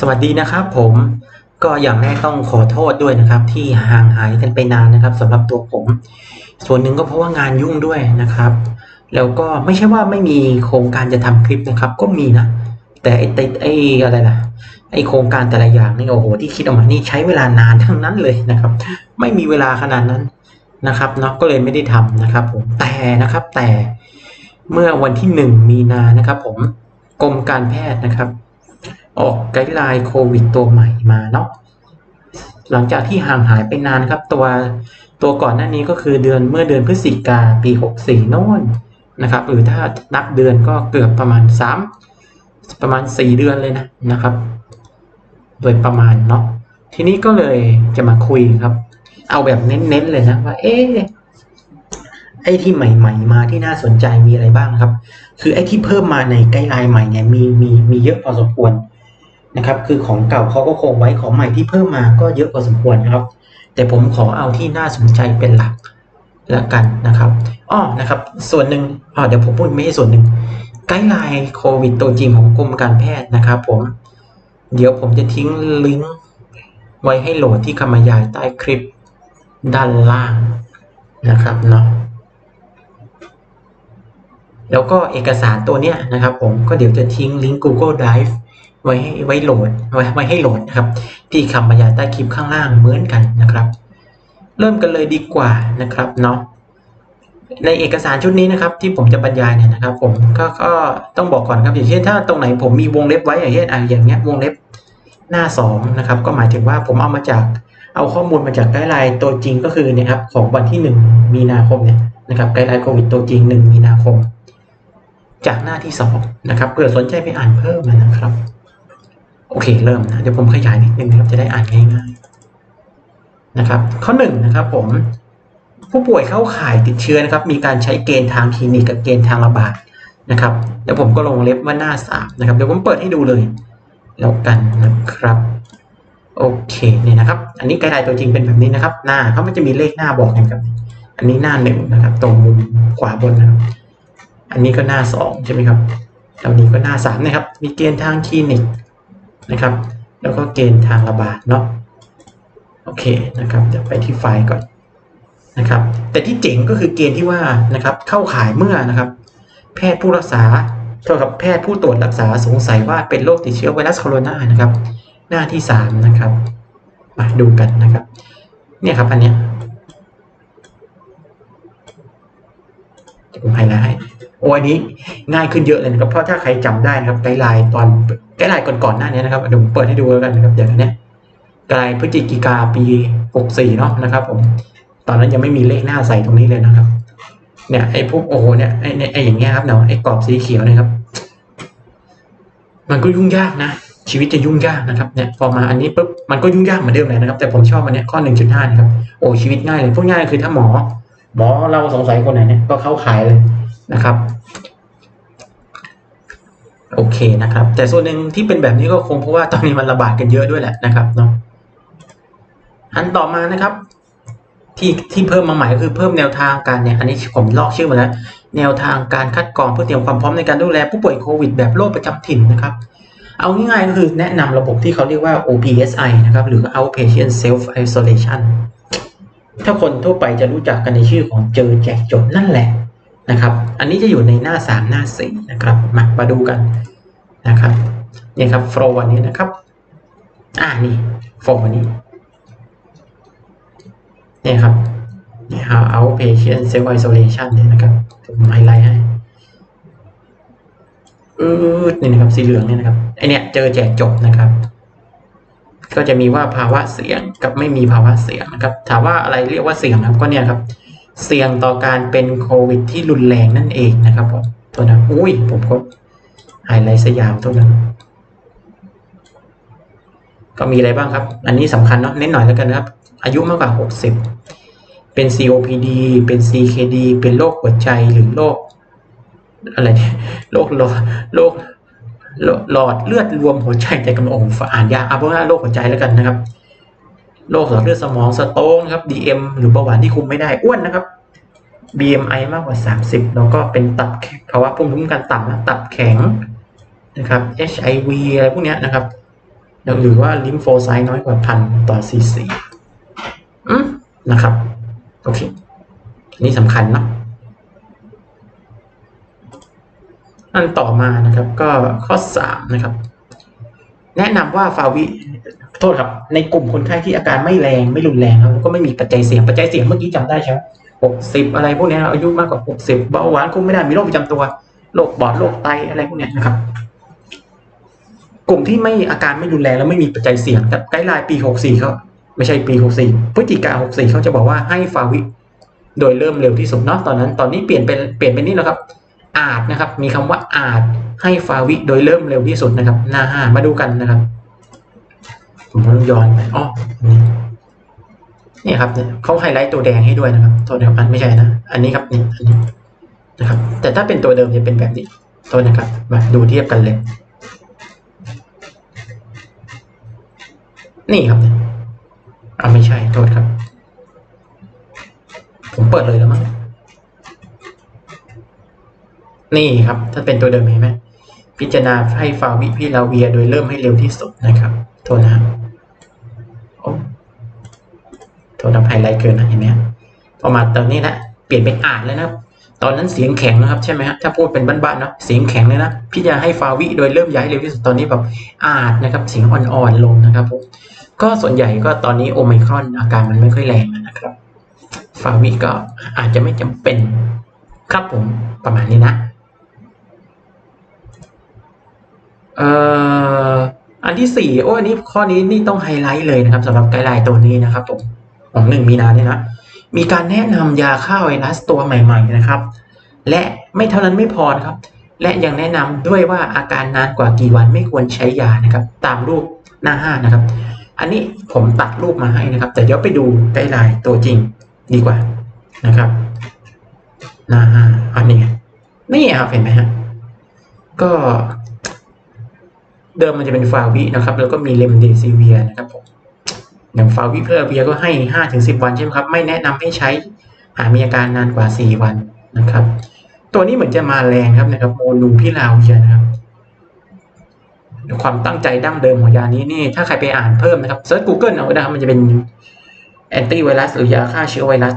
สวัสดีนะครับผมก็อย่างแรกต้องขอโทษด้วยนะครับ ที่ห่างหายกันไปนานนะครับสำหรับตัวผม ส่วนหนึ่งก็เพราะว่างานยุ่งด้วยนะครับ แล้วก็ไม่ใช่ว่าไม่มีโครงการจะทำคลิปนะครับ ก็มีนะ แต่ไอ้ไอ้อะไรล่ะไอ้โครงการแต่ละอย่างนี่โอ้โหที่คิดออกมานี่ใช้เวลานานทั้งนั้นเลยนะครับ ไม่มีเวลาขนาดนั้นนะครับเนาะก็เลยไม่ได้ทำนะครับ ผมแต่นะครับแต่เมื่อวันที่หนึ่งมีนานะครับ ผมกรมการแพทย์นะครับ ออกไกด์ไลน์โควิดตัวใหม่มาเนาะหลังจากที่ห่างหายไปนานครับตัวตัวก่อนหน้านี้ก็คือเดือนเมื่อเดือนพฤศจิกาปี 64โน่นนะครับหรือถ้านับเดือนก็เกือบประมาณ 3 ประมาณ 4 เดือนเลยนะนะครับ โดยประมาณเนาะทีนี้ก็เลยจะมาคุยครับ เอาแบบเน้นๆเลยนะว่าเอ๊ะไอ้ที่ใหม่ ๆ มาที่น่าสนใจมีอะไรบ้างครับ คือไอ้ที่เพิ่มมาในไกด์ไลน์ใหม่เนี่ยมีมีมีเยอะพอสมควร นะครับ คือของเก่าเขาก็คงไว้ของใหม่ที่เพิ่มมาก็เยอะพอสมควรนะครับ แต่ผมขอเอาที่น่าสนใจเป็นหลักล้วกันนะครับอ้อนะครับ ส่วนหนึ่งอ๋อเดี๋ยวผมพูดไม่ใช่ส่วนหนึ่งไกด์ไลน์โควิดตัวจริงของกรมการแพทย์นะครับผม เดี๋ยวผมจะทิ้งลิงก์ไว้ให้โหลดที่คำบรรยายใต้คลิปด้านล่างนะครับเนาะแล้วก็เอกสารตัวเนี้ยนะครับผมก็เดี๋ยวจะทิ้งลิงก์ Google Drive ไว้ให้ไว้โหลดไว้ไว้ให้โหลดนะครับที่คำบรรยายใต้คลิปข้างล่างเหมือนกันนะครับ เริ่มกันเลยดีกว่านะครับเนาะในเอกสารชุดนี้นะครับที่ผมจะบรรยายเนี่ยนะครับ ผมก็ก็ต้องบอกก่อนครับอย่างเช่นถ้าตรงไหนผมมีวงเล็บไว้อย่างเช่นอะอย่างเงี้ยวงเล็บหน้าสองนะครับก็หมายถึงว่าผมเอามาจากเอาข้อมูลมาจากไกด์ไลน์ตัวจริงก็คือเนี่ยครับของวันที่หนึ่งมีนาคมเนี่ยนะครับไกด์ไลน์โควิดตัวจริงหนึ่งมีนาคม จากหน้าที่สองนะครับเผื่อสนใจไปอ่านเพิ่มนะครับ โอเคเริ่มนะเดี๋ยวผมขยายนิดนึงนะครับ จะได้อ่านง่ายๆนะครับ ข้อหนึ่งนะครับ ผมผู้ป่วยเข้าข่ายติดเชื้อนะครับ มีการใช้เกณฑ์ทางคลินิกกับเกณฑ์ทางระบาดนะครับแล้วผมก็ลงเล็บว่าหน้าสามนะครับเดี๋ยวผมเปิดให้ดูเลย แล้วกันนะครับ โอเคเนี่ยนะครับ อันนี้กด์ไลน์ตัวจริงเป็นแบบนี้นะครับ หน้าเขามันจะมีเลขหน้าบอกนะครับอันนี้หน้าหนึ่งนะครับ ตรงมุมขวาบนนะครับ อันนี้ก็หน้าสองใช่ไหมครับอันนี้ก็หน้าสามนะครับ มีเกณฑ์ทางคลินิก นะครับ แล้วก็เกณฑ์ทางระบาดเนาะโอเคนะครับเดี๋ยวไปที่ไฟล์ก่อนนะครับ แต่ที่เจ๋งก็คือเกณฑ์ที่ว่านะครับ เข้าข่ายเมื่อนะครับ แพทย์ผู้รักษาเท่ากับแพทย์ผู้ตรวจรักษาสงสัยว่าเป็นโรคติดเชื้อไวรัสโคโรนานะครับ หน้าที่สามนะครับ มาดูกันนะครับ เนี่ยครับอันเนี้ยจะผมไฮไลท์ โอ้อันนี้ง่ายขึ้นเยอะเลยนะครับเพราะถ้าใครจำได้นะครับไกด์ไลน์ตอนไกด์ไลน์ก่อนๆหน้านี้นะครับเดี๋ยวผมเปิดให้ดูแล้วกันนะครับเดี๋ยวนี้ไกด์ไลน์พฤศจิกาปี 64 เนาะนะครับ ผม ตอนนั้นยังไม่มีเลขหน้าใส่ตรงนี้เลยนะครับ เนี่ยไอ้พวกโอ้โหเนี่ยไอ้เนี่ยไอ้อย่างเงี้ยครับเนาะไอ้กรอบสีเขียวนะครับ มันก็ยุ่งยากนะชีวิตจะยุ่งยากนะครับเนี่ยพอมาอันนี้ปุ๊บมันก็ยุ่งยากเหมือนเดิมเลยนะครับ แต่ผมชอบอันเนี้ยข้อ 1.5 นะครับโอ้ชีวิตง่ายเลยพูดง่ายคือถ้าหมอ หมอเราสงสัยคนไหนเนี่ยก็เข้าขายเลย นะครับโอเคนะครับ แต่ส่วนหนึ่งที่เป็นแบบนี้ก็คงเพราะว่าตอนนี้มันระบาดกันเยอะด้วยแหละนะครับเนาะอันต่อมานะครับ ที่ที่เพิ่มมาใหม่ก็คือเพิ่มแนวทางการเนี่ยอันนี้ผมลอกชื่อมาแล้วแนวทางการคัดกรองเพื่อเตรียมความพร้อมในการดูแลผู้ป่วยโควิด แบบโรคประจำถิ่นนะครับ เอาง่ายๆก็คือแนะนำระบบที่เขาเรียกว่า OPSI นะครับ หรือ Outpatient Self Isolation ถ้าคนทั่วไปจะรู้จักกันในชื่อของเจอแจกจบนั่นแหละ นะครับ อันนี้จะอยู่ในหน้า 3 หน้า 4 นะครับ มามาดูกันนะครับเนี่ยครับโฟล์วันนี้นะครับ อ่านี่โฟล์วันนี้เนี่ยครับนี่ครับ outpatient self isolation เนี่ยนะครับผมไฮไลท์ให้อืดนี่นะครับสีเหลืองเนี่ยนะครับไอเนี่ยเจอแจกจบนะครับ ก็จะมีว่าภาวะเสี่ยงกับไม่มีภาวะเสี่ยงนะครับ ถามว่าอะไรเรียกว่าเสี่ยงครับก็เนี่ยครับ เสี่ยงต่อการเป็นโควิดที่รุนแรงนั่นเองนะครับผมตัวนั้นอุ้ยผมก็ไฮไลท์สยามตัวนั้น ก็มีอะไรบ้างครับ อันนี้สำคัญเนาะเน้นหน่อยแล้วกันนะครับ อายุมากกว่า 60 เป็น COPD เป็น CKD เป็นโรคหัวใจหรือโรคอะไรเนี่ยโรคหลอดโรคหลอดเลือดรวมหัวใจใจกำลังองอ่านยากเอาเพราะว่าโรคหัวใจแล้วกันนะครับ โรคหลอดเลือดสมองสโตนครับ DM หรือเบาหวานที่คุมไม่ได้อ้วนนะครับ BMI มากกว่า 30 แล้วก็เป็นตับแข็งภาวะภูมิคุ้มกันต่ำนะตับแข็งนะครับ HIV อะไรพวกเนี้ยนะครับหรือว่าลิมโฟไซต์น้อยกว่าพันต่อซีซีอืมนะครับ โอเคนนี้สำคัญเนาะอันต่อมานะครับก็ข้อสามนะครับ แนะนำว่าฟาวิ โทษครับในกลุ่มคนไข้ที่อาการไม่แรงไม่รุนแรงครับแล้วก็ไม่มีปัจจัยเสี่ยงปัจจัยเสี่ยงเมื่อกี้จำได้ใช่ไหมหกสิบอะไรพวกนี้อายุมากกว่าหกสิบเบาหวานคุมไม่ได้มีโรคประจำตัวโรคปอดโรคไตอะไรพวกนี้นะครับ กลุ่มที่ไม่อาการไม่รุนแรงแล้วไม่มีปัจจัยเสี่ยงแต่ไกด์ไลน์ปีหกสี่เขาไม่ใช่ปีหกสี่พฤศจิกาหกสี่เขาจะบอกว่าให้ฟาวิ โดยเริ่มเร็วที่สุดเนาะตอนนั้น ตอนนี้เปลี่ยนเป็นเปลี่ยนเป็นนี่แล้วครับ อาจนะครับ มีคำว่าอาจให้ฟาวิโดยเริ่มเร็วที่สุดนะครับ หน้าห้ามาดูกันนะครับ ผมต้องย้อนไปอ๋อนี่นี่ครับเนี่ยเขาไฮไลท์ตัวแดงให้ด้วยนะครับโทษนะครับอันไม่ใช่นะ อันนี้ครับนี่อันนี้นะครับ แต่ถ้าเป็นตัวเดิมจะเป็นแบบนี้โทษนะครับ มาดูเทียบกันเลย นี่ครับเนี่ยอ่าไม่ใช่โทษครับ ผมเปิดเลยแล้วมั้งนี่ครับ ถ้าเป็นตัวเดิมเห็นไหมพิจารณาให้ฟาวิพิลาเวียโดยเริ่มให้เร็วที่สุดนะครับ โทษนะครับโอ้โทษนะไฮไลท์เกินนะเห็นไหมครับพอมาตอนนี้นะเปลี่ยนเป็นอ่านแล้วนะตอนนั้นเสียงแข็งนะครับใช่ไหมฮะถ้าพูดเป็นบ้านๆเนาะเสียงแข็งเลยนะพิจารณาให้ฟาวิโดยเริ่มย้ายเร็วที่สุดตอนนี้แบบอาจนะครับเสียงอ่อนๆลงนะครับผมก็ส่วนใหญ่ก็ตอนนี้โอไมครอนอาการมันไม่ค่อยแรงนะครับฟาวิก็อาจจะไม่จำเป็นครับผมประมาณนี้นะเอ่อ ที่สี่โอ้อันนี้ข้อนี้นี่ต้องไฮไลท์เลยนะครับสำหรับไกด์ไลน์ตัวนี้นะครับผมของหนึ่งมีนาเนี่ยนะมีการแนะนำยาฆ่าไวรัสตัวใหม่ ๆนะครับ และไม่เท่านั้นไม่พอครับ และยังแนะนำด้วยว่าอาการนานกว่ากี่วันไม่ควรใช้ยานะครับ ตามรูปหน้าห้านะครับ อันนี้ผมตัดรูปมาให้นะครับ แต่เดี๋ยวไปดูไกด์ไลน์ตัวจริงดีกว่านะครับ หน้าห้าอันนี้ไงนี่ครับเห็นไหมฮะก็ เดิมมันจะเป็นฟาวินะครับ แล้วก็มีเลมเดซิเวียนะครับผมอย่างฟาวิเพลเวียก็ให้ห้าถึงสิบวันใช่ไหมครับ ไม่แนะนำให้ใช้ หากมีอาการนานกว่าสี่วันนะครับ ตัวนี้เหมือนจะมาแรงครับนะครับ โมนูพิลาเวียนะครับ ความตั้งใจดั้งเดิมของยานี้นี่ ถ้าใครไปอ่านเพิ่มนะครับเซิร์ช Google เอาได้ครับ มันจะเป็นแอนตี้ไวรัสหรือยาฆ่าเชื้อไวรัส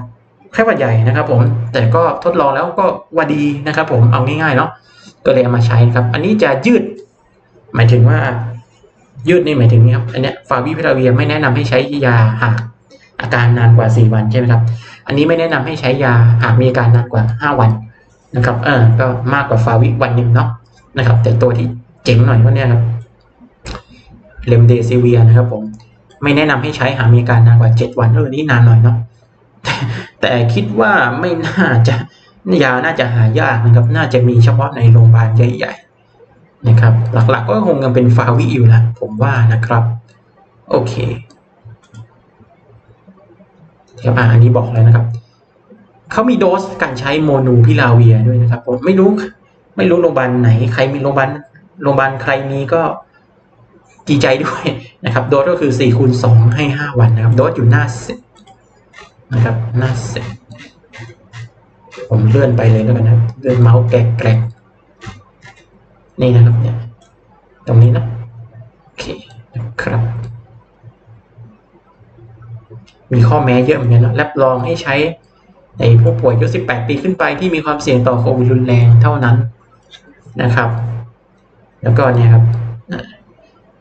ไข้หวัดใหญ่นะครับผม แต่ก็ทดลองแล้วก็ว่าดีนะครับผม เอาง่ายๆเนาะ ก็เลยเอามาใช้ครับ อันนี้จะยืด หมายถึงว่ายืดนี่หมายถึงนี่ครับอันเนี้ยฟาวิพิลาเวียไม่แนะนำให้ใช้ยาหากอาการนานกว่าสี่วันใช่ไหมครับ อันนี้ไม่แนะนำให้ใช้ยาหากมีอาการนานกว่าห้าวันนะครับ เออก็มากกว่าฟาวิวันหนึ่งเนาะนะครับ แต่ตัวที่เจ๋งหน่อยก็เนี่ยครับเลมเดซิเวียนะครับผมไม่แนะนำให้ใช้หากมีอาการนานกว่าเจ็ดวันเออนี่นานหน่อยเนาะแต่คิดว่าไม่น่าจะยาน่าจะหายากนะครับ น่าจะมีเฉพาะในโรงพยาบาลใหญ่ๆ นะครับหลักๆก็คงยังเป็นฟาวิอยู่แหละผมว่านะครับโอเคครับอ่าอันนี้บอกแล้วนะครับเขามีโดสการใช้โมนูพิลาเวียด้วยนะครับผมไม่รู้ไม่รู้โรงพยาบาลไหนใครมีโรงพยาบาลโรงพยาบาลใครมีก็ดีใจด้วยนะครับ โดสก็คือ4คูณ2ให้ 5 วันนะครับ โดสอยู่หน้าสิบนะครับหน้าสิบผมเลื่อนไปเลยแล้วกันนะเลื่อนเมาส์แกรก นี่นะครับเนี่ยตรงนี้นะโอเคนะครับ มีข้อแม้เยอะเหมือนกันนะรับรองให้ใช้ในผู้ป่วยอายุ 18 ปีขึ้นไปที่มีความเสี่ยงต่อโควิดรุนแรงเท่านั้นนะครับ แล้วก็เนี่ยครับ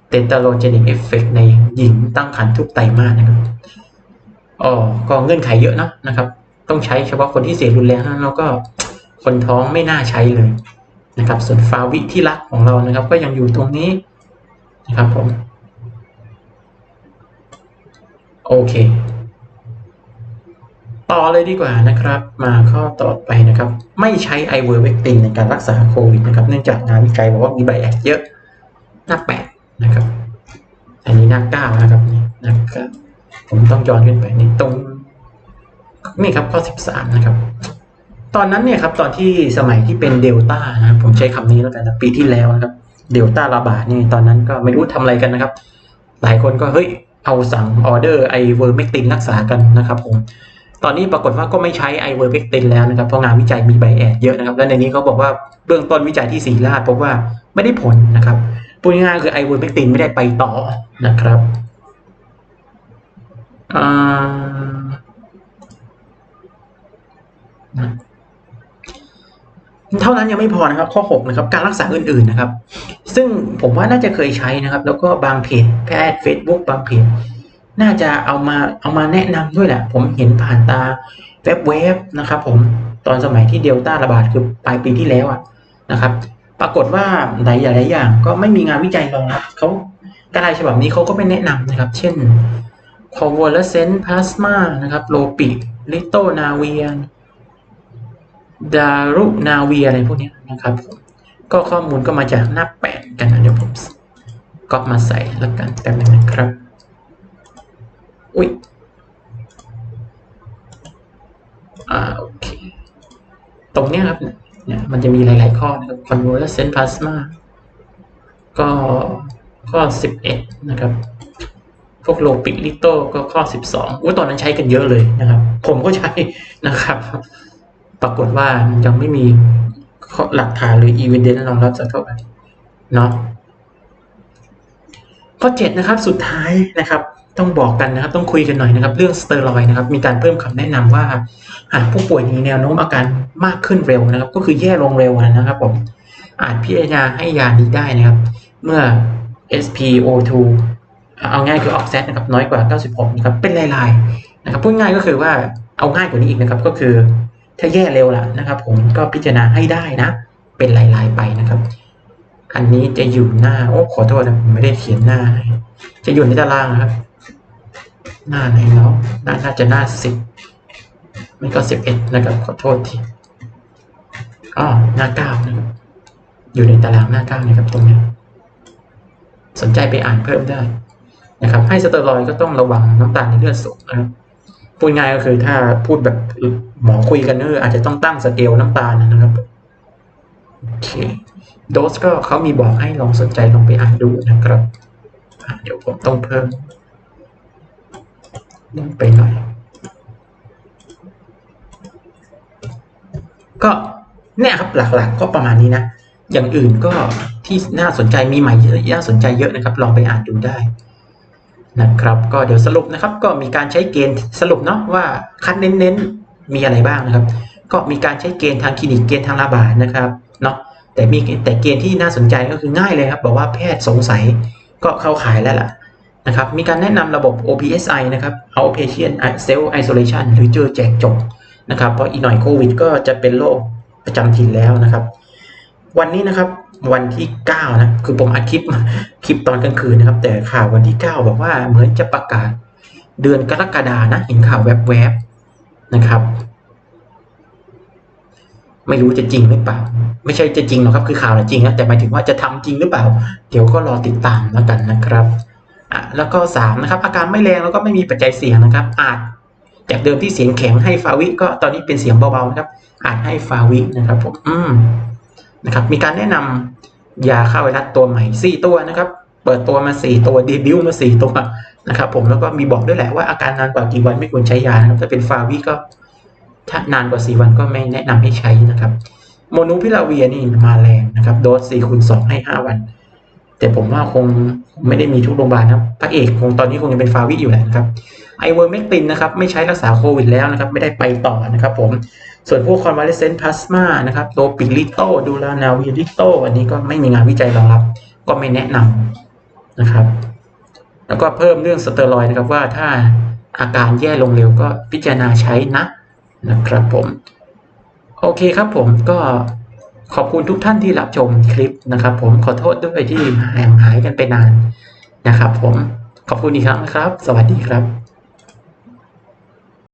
เตตาโลเจนิกเอฟเฟกในหญิงตั้งครรภ์ทุกไตรมาสนะครับอ๋อก็เงื่อนไขเยอะนะนะครับ ต้องใช้เฉพาะคนที่เสี่ยงรุนแรงนั้นแล้วก็คนท้องไม่น่าใช้เลย นะครับ ส่วนฟาวิที่รักของเรานะครับ ก็ยังอยู่ตรงนี้นะครับผมโอเค ต่อเลยดีกว่านะครับ มาข้อต่อไปนะครับ ไม่ใช้ไอเวอร์เวกตินในการรักษาโควิดนะครับ เนื่องจากงานวิจัยบอกว่ามีใบแอดเยอะหน้าแปดนะครับ อันนี้หน้าเก้านะครับนี่หน้าเก้าผมต้องย้อนขึ้นไปนี่ตรงนี่ครับข้อสิบสามนะครับ ตอนนั้นเนี่ยครับตอนที่สมัยที่เป็นเดลต้านะครับผมใช้คำนี้แล้วกันนะปีที่แล้วนะครับเดลต้าระบาดนี่ตอนนั้นก็ไม่รู้ทำอะไรกันนะครับ หลายคนก็เฮ้ยเอาสั่งออเดอร์ไอเวอร์เมกตินรักษากันนะครับผมตอนนี้ปรากฏว่าก็ไม่ใช้ไอเวอร์เมกตินแล้วนะครับเพราะงานวิจัยมีใบแอดเยอะนะครับ และในนี้เขาบอกว่าเบื้องต้นวิจัยที่สีราชพบว่าไม่ได้ผลนะครับพูดง่ายคือไอเวอร์เมกตินไม่ได้ไปต่อนะครับอ่า เท่านั้นยังไม่พอนะครับข้อ6นะครับการรักษาอื่นๆนะครับ ซึ่งผมว่าน่าจะเคยใช้นะครับ แล้วก็บางเพจแพทย์ Facebook บางเพจน่าจะเอามาเอามาแนะนำด้วยแหละผมเห็นผ่านตาเว็บเว็บนะครับผมตอนสมัยที่เดลต้าระบาดคือปลายปีที่แล้วอะนะครับ ปรากฏว่าหลายอย่างหลายอย่างก็ไม่มีงานวิจัยรองรับเขาการายฉบับนี้เขาก็ไม่แนะนำนะครับ เช่น convalescent plasma นะครับโลปิลิโตนาเวียน ดารุนาเวียอะไรพวกนี้นะครับ ก็ข้อมูลก็มาจากหน้าแปดกันนะเดี๋ยวผมก็มาใส่แล้วกันแป๊บนึงนะครับ อุ้ยอ่าโอเค ตรงเนี้ยครับเนี่ยมันจะมีหลาย ๆ ข้อนะครับ convalescent plasma ก็ข้อ 11 นะครับ พวกโลปิลิโตก็ข้อ 12อุ้ยตอนนั้นใช้กันเยอะเลยนะครับ ผมก็ใช้นะครับ ปรากฏว่ายังไม่มีหลักฐานหรือ evidence รองรับสักเท่าไหร่เนาะข้อ7นะครับสุดท้ายนะครับต้องบอกกันนะครับต้องคุยกันหน่อยนะครับ เรื่องสเตียรอยด์นะครับมีการเพิ่มคำแนะนำว่าหากผู้ป่วยมีแนวโน้มอาการมากขึ้นเร็วนะครับ ก็คือแย่ลงเร็วนะครับผมอาจพิจารณาให้ยานี้ได้นะครับ เมื่อ SpO2 เอาง่ายคือออกแซนะครับน้อยกว่า 96 นะครับเป็นลายๆนะครับพูดง่ายก็คือว่าเอาง่ายกว่านี้อีกนะครับก็คือ ถ้าแย่เร็วล่ะนะครับ ผมก็พิจารณาให้ได้นะ เป็นลายๆไปนะครับ อันนี้จะอยู่หน้า โอ้ขอโทษนะผมไม่ได้เขียนหน้า จะอยู่ในตารางนะครับ หน้าไหนเนาะน่าน่าจะหน้าสิบไม่ก็สิบเอ็ดนะครับ ขอโทษทีอ๋อหน้าเก้านะครับอยู่ในตารางหน้าเก้านะครับตรงนี้ สนใจไปอ่านเพิ่มได้นะครับ ให้สเตอรอยก็ต้องระวังน้ำตาลในเลือดสูงนะครับ พูดง่ายก็คือถ้าพูดแบบหมอคุยกันเนออาจจะต้องตั้งสเกลน้ำตาลนะครับโอเคโดสก็เขามีบอกให้ลองสนใจลองไปอ่านดูนะครับเดี๋ยวผมต้องเพิ่มลงไปหน่อย ก็เนี่ยครับหลักๆ ก็ประมาณนี้นะ อย่างอื่นก็ที่น่าสนใจมีใหม่เยอะน่าสนใจเยอะนะครับ ลองไปอ่านดูได้ นะครับก็เดี๋ยวสรุปนะครับก็มีการใช้เกณฑ์สรุปเนาะว่าคัดเน้นๆมีอะไรบ้างนะครับ ก็มีการใช้เกณฑ์ทางคลินิกเกณฑ์ทางระบาดนะครับเนาะแต่มีแต่เกณฑ์ที่น่าสนใจก็คือง่ายเลยครับบอกว่าแพทย์สงสัยก็เข้าขายแล้วล่ะนะครับมีการแนะนำระบบ OPSI นะครับ Outpatient Self Isolation หรือเจอแจกจบนะครับเพราะอีกหน่อยโควิด ก็จะเป็นโรคประจำถิ่นแล้วนะครับ วันนี้นะครับ วันที่ 9 นะ คือผมอัดคลิปคลิปตอนกลางคืนนะครับ แต่ข่าววันที่ 9 บอกว่าเหมือนจะประกาศเดือนกรกฎานะ เห็นข่าวแวบๆนะครับ ไม่รู้จะจริงหรือเปล่า ไม่ใช่จะจริงหรอกครับ คือข่าวจริงนะแต่หมายถึงว่าจะทำจริงหรือเปล่า เดี๋ยวก็รอติดตามแล้วกันนะครับอะแล้วก็สามนะครับ อาการไม่แรงแล้วก็ไม่มีปัจจัยเสี่ยงนะครับ อาจจากเดิมที่เสียงแข็งให้ฟาวิ ก็ตอนนี้เป็นเสียงเบาๆนะครับ อาจให้ฟาวินะครับผมอืม นะครับมีการแนะนำยาฆ่าไวรัสตัวใหม่ 4 ตัวนะครับ เปิดตัวมา 4 ตัวเดบิวต์มา 4 ตัวนะครับผมแล้วก็มีบอกด้วยแหละว่าอาการนานกว่ากี่วันไม่ควรใช้ยานะครับถ้าเป็นฟาวิก็ถ้านานกว่า 4 วันก็ไม่แนะนำให้ใช้นะครับ โมนูพิลาเวียนี่มาแรงนะครับ โดส4คูณ2ให้ 5 วัน แต่ผมว่าคงไม่ได้มีทุกโรงพยาบาลนะครับพระเอกคงตอนนี้คงยังเป็นฟาวิอยู่แหละครับไอเวอร์เมกตินนะครับไม่ใช้รักษาโควิดแล้วนะครับ ไม่ได้ไปต่อนะครับผมส่วนพวกคอนวาเลเซนต์พลาสมานะครับโลปิลิโตดูลานาวิลิโตอันนี้ก็ไม่มีงานวิจัยรองรับ ก็ไม่แนะนำนะครับ แล้วก็เพิ่มเรื่องสเตียรอยนะครับว่าถ้าอาการแย่ลงเร็วก็พิจารณาใช้นะนะครับผม โอเคครับผมก็ขอบคุณทุกท่านที่รับชมคลิป นะครับ ผมขอโทษด้วยที่ห่างหายกันไปนานนะครับ ผมขอบคุณอีกครั้งนะครับ สวัสดีครับ